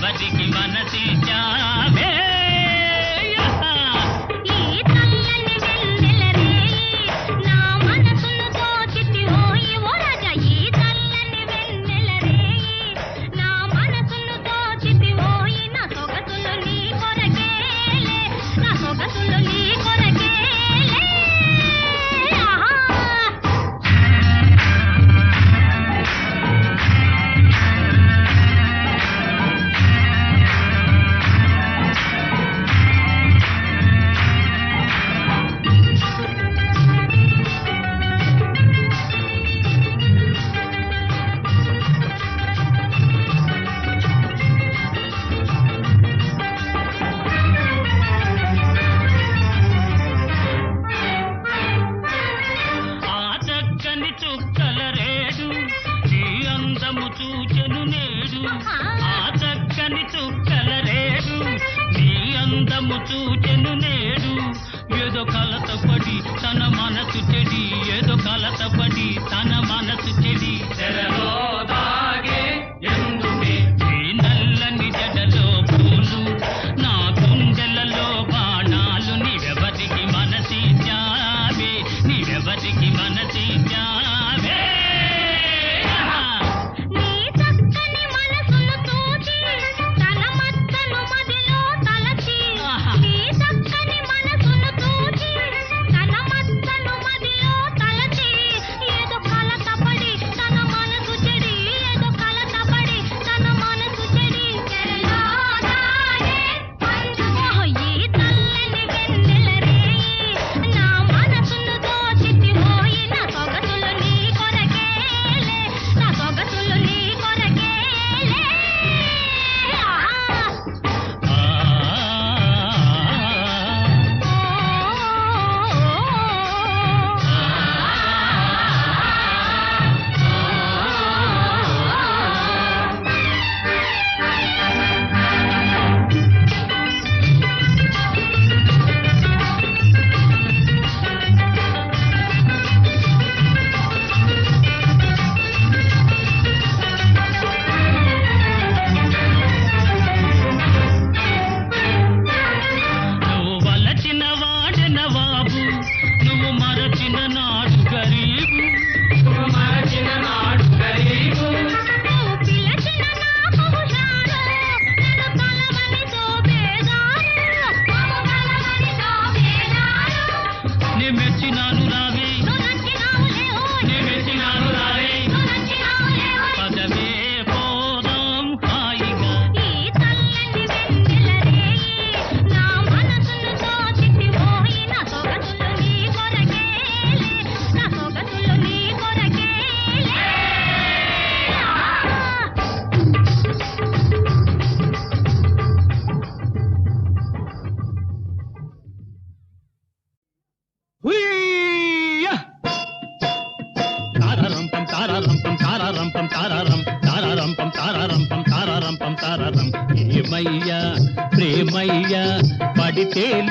ఎవరికి మనసిచ్చా. तन मन चली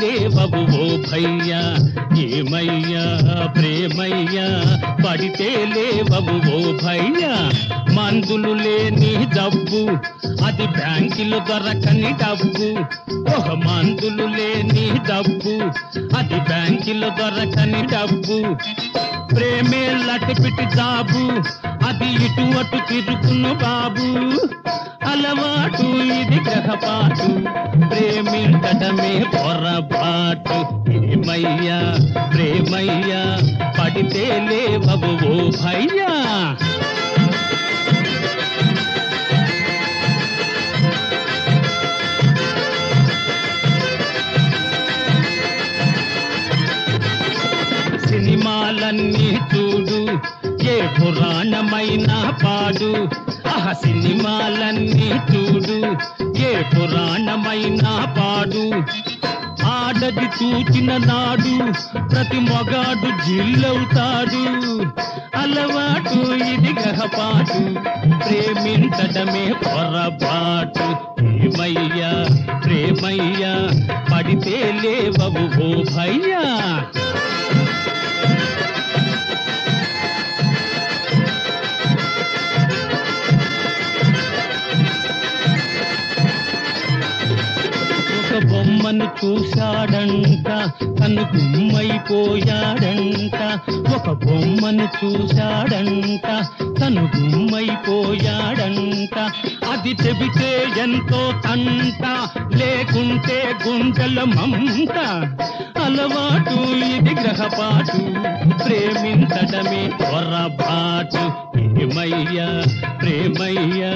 లేవవు ఓ భయ్యా ఏమయ్యా ప్రేమయ్యా పడితే లేవవు ఓ భయ్యా మందులు లేని డబ్బు అది బ్యాంకులు దొరకని డబ్బు. ఒక మందులు లేని డబ్బు అది బ్యాంకులు దొరకని డబ్బు. ప్రేమే లట్టిపిటి జాబు అది ఇటు అటు తిరుగును బాబు. అలవాటు ఇది గ్రహపాటు. ప్రేమించటమే పొరపాటు. ప్రేమయ్యా ప్రేమయ్యా పడితే లేవవు ఓ భయ్యా. సినిమాలన్నీ చూడు ఏ పురాణమైన పాడు. ఆహ సినిమాలన్నీ చూడు ఏ పురాణమైన పాడు. ఆడది చూచిన నాడు ప్రతి మొగాడు జిల్లవుతాడు. అలవాటు ఇది గహపాటు ప్రేమించడమే పొరపాటు. ప్రేమయ్యా ప్రేమయ్యా పడితే లేవవు భయ్యా. అమ్మను చూశాడంట తను గుమ్మైపోయాడంట. ఒక బొమ్మను చూశాడంట తను గుమ్మైపోయాడంట. అది చెబితే ఎంతో తంట లేకుంటే గుండెల మంట. అలవాటు ఇది గ్రహపాటు ప్రేమించడమే పొరపాటు. ప్రేమయ్యా ప్రేమయ్యా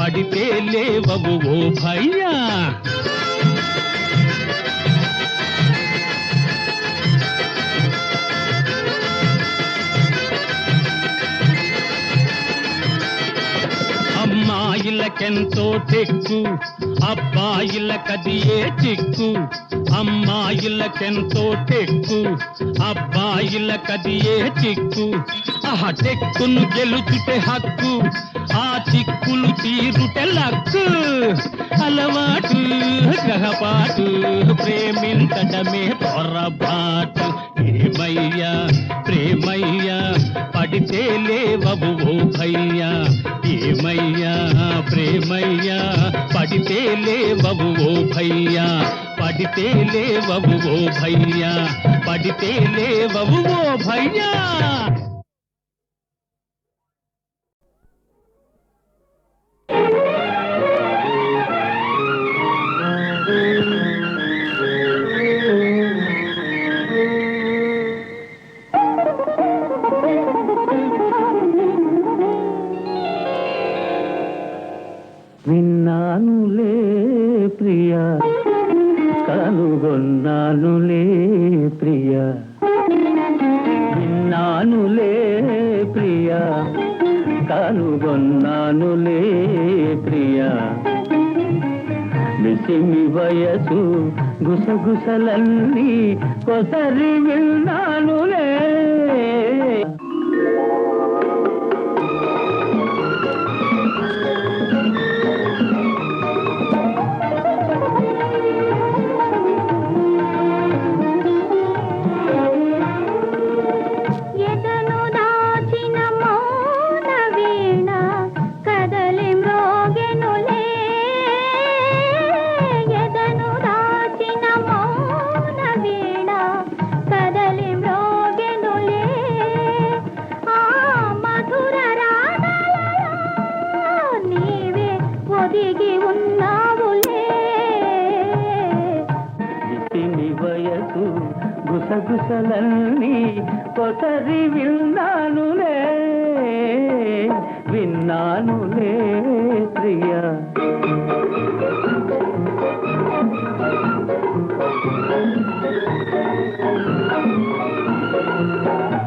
పడితే లేవవు ఓ భయ్యా. అమ్మాయిలకెంతో టెక్కు అబ్బాయిలకది ఏ చిక్కు అమ్మాయిలకెంతో టెక్కు అబ్బాయిలకది ఏ చిక్కు ఆహ టెక్కును గెలుచుటే హక్కు ఆ చిక్కులు తీరుటే లక్కు. అలవాటు గ్రహపాటు ప్రేమించడమే పొరపాటు. ప్రేమయ్యా ప్రేమయ్యా పడితే లేవవు ఓ భయ్యా. ప్రేమయ్యా పడితే లేవవు ఓ భయ్యా పడితే లేవవు ఓ భయ్యా పడితే లేవవు ఓ భయ్యా కొన్నానులే ప్రియ. విన్నానులే ప్రియ. కనుగొన్నానులే ప్రియ. మిసిమి వయసు గుసగుసలన్నీ కొసరి విన్నానులే విన్నానులే విన్నానులే ప్రియా you.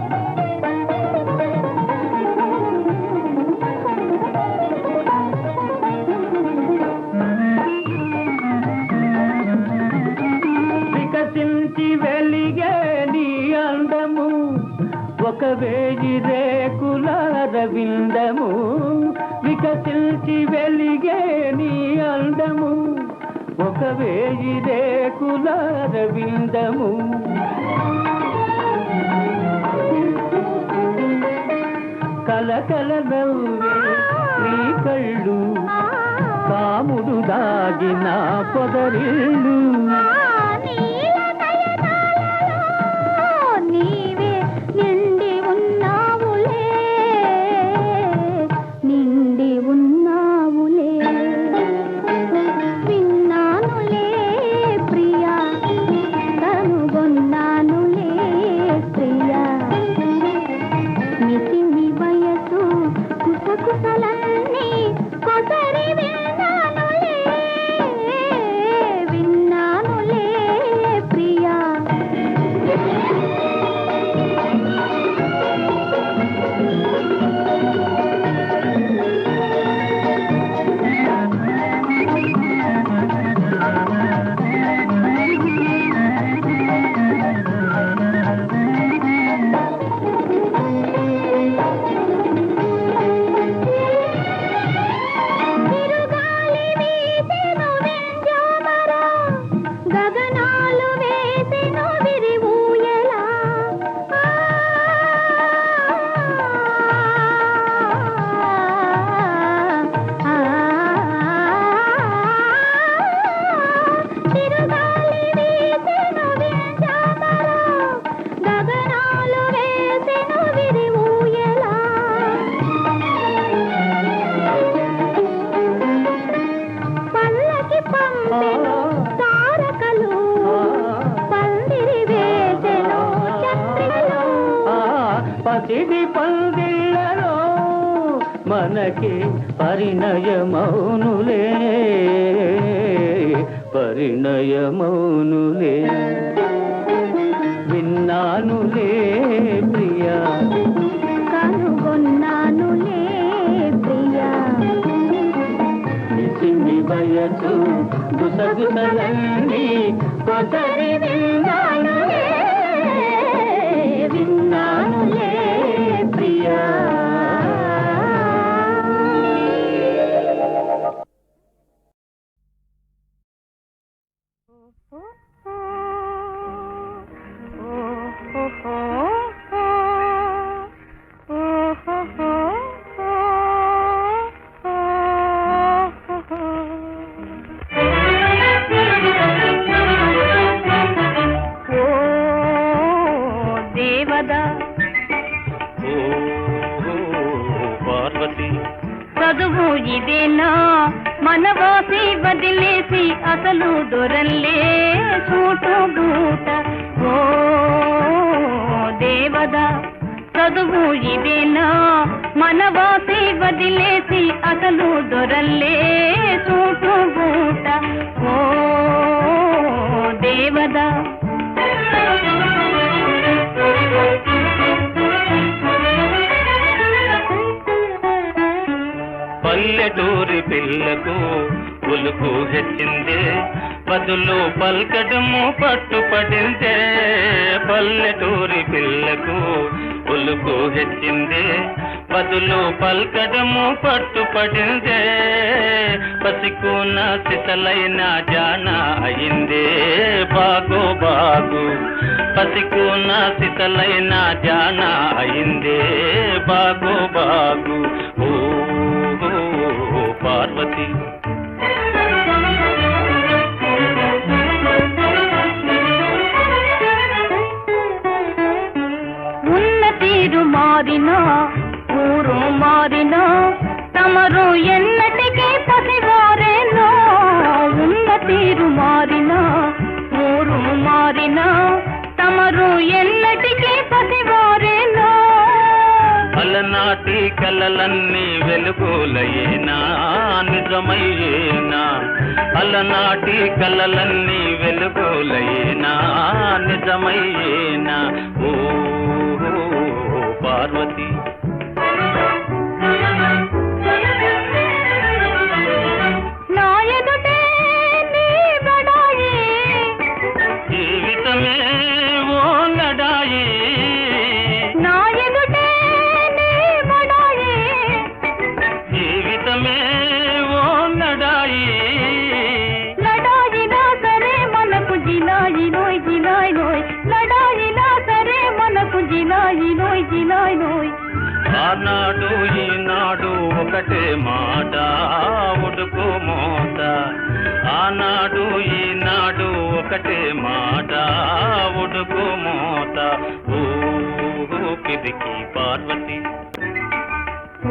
వికసించి వెలిగే నీ అందము ఒక వేయి రేకుల రవిందము. కలకల నవ్వే నీ కళ్ళు కాముడు దాగిన పొదరిళ్ళు. మనకి పరిణయమౌనులే. పరిణయమౌనులే. విన్నానులే ప్రియా. కనుగొన్నానులే ప్రియా. నిసింది వయసు గుసగుసలన్నీ కొసరి విన్నానులే వదిలేసి అసలు దొరల్లే చూటు బూట. ఓ దేవదా చదువు ఇదేనా మనవాసి వదిలేసి అసలు దొరల్లే చూటు బూట. ఓ దేవదా పల్లెటూరి పిల్లకు పలుకు హెచ్చిందే పదులు పల్కడము పట్టుపడిందే. పల్లెటూరి పిల్లకు ఉలుకు హెచ్చిందే పదులు పల్కడము పట్టుపడిందే. పసికున సిసలైన జాన అయిందే బాగు బాగు. పసికున సిసలైన జాన అయిందే ఎన్నటికీ పసివారేనో ఉన్న తీరు మారినా ఊరు మారినా తమరు ఎన్నటికీ పసివారేనో. అలనాటి కలలన్నీ వెలుగులయేనా నిజమయ్యేనా? అలనాటి కలలన్నీ వెలుగులయేనా నిజమయ్యేనా? ఓ పార్వతీ. ఆనాడు ఈనాడు ఒకటే మాట ఉడుకు మోత. ఆనాడు ఈనాడు ఒకటే మాట ఉడుకు మోత. ఊ పిదికి పార్వతి.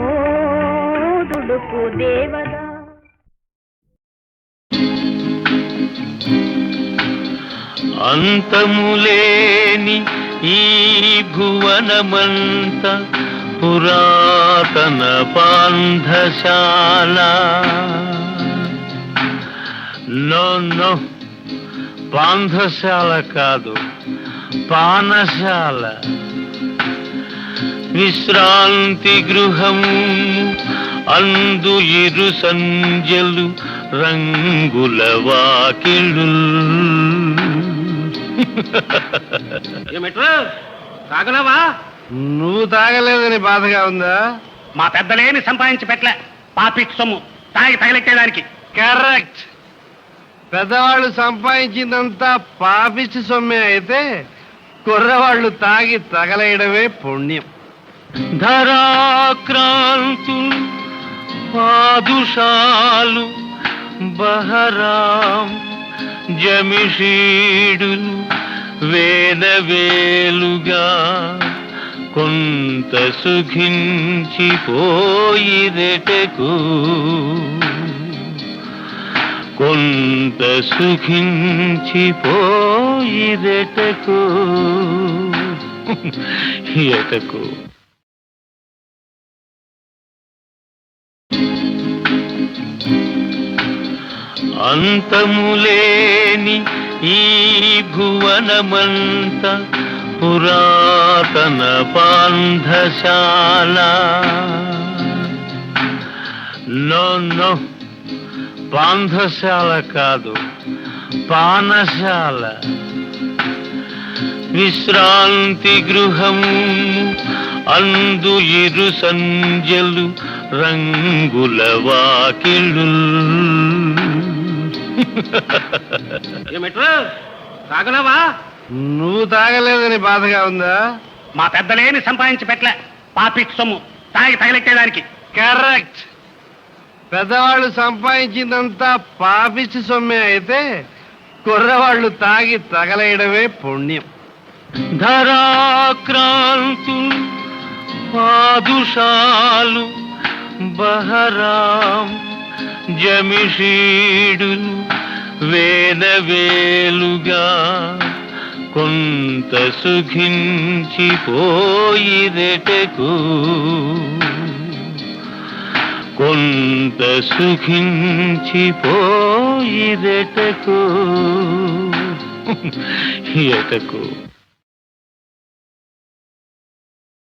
ఓ దుడుకు దేవదా అంతములేని ఈ భువనమంత పురాతన పాంధశాల. నో నో పాంధశాల కాదు పానశాల. విశ్రాంతి గృహము అందు ఇరు సంజలు రంగుల వాకిళ్ళు. ఏమిట్రా తాగలవా? నువ్వు తాగలేదని బాధగా ఉందా? మా పెద్దలేమి సంపాదించి పెట్టలే. పాపిట్ సొమ్ము. తాగి తగలెట్టేదానికి కరెక్ట్. పెద్దవాళ్ళు సంపాదించిందంతా పాపిచ్చి సొమ్మే అయితే కుర్రవాళ్ళు తాగి తగలేయడమే పుణ్యం. ధరాక్రాంతులు పాదుషాలు బహరాం జమిషీడులు వేలవేలుగా కొంత సుఖించిపోయిరెటకు కొంత సుఖించిపోయిరెటకు ఎటకు అంతములేని ఈ భువనమంత పురాతన పాంధశాల. నో నో పాంధశాల కాదు పానశాల. విశ్రాంతి గృహం అందు ఇరు సంజలు రంగుల వాకిళ్ళు. ఏమిట్రు తాగలవా? నువ్వు తాగలేదని బాధగా ఉందా? మా పెద్దలేమి సంపాదించి పెట్టలే. పాపిట్ సొమ్ము. తాగి తగలెట్టేదానికి. కరెక్ట్. పెద్దవాళ్ళు సంపాదించిందంతా పాపిచ్చి సొమ్మే అయితే కుర్రవాళ్ళు తాగి తగలేయడమే పుణ్యం. ధరాక్రాంతులు పాదుషాలు బహరాం జమిషీడులు వేలవేలుగా కొంత సుఖించిపోయిరెటకు కొంత సుఖించిపోయిరెటకు ఎటకు.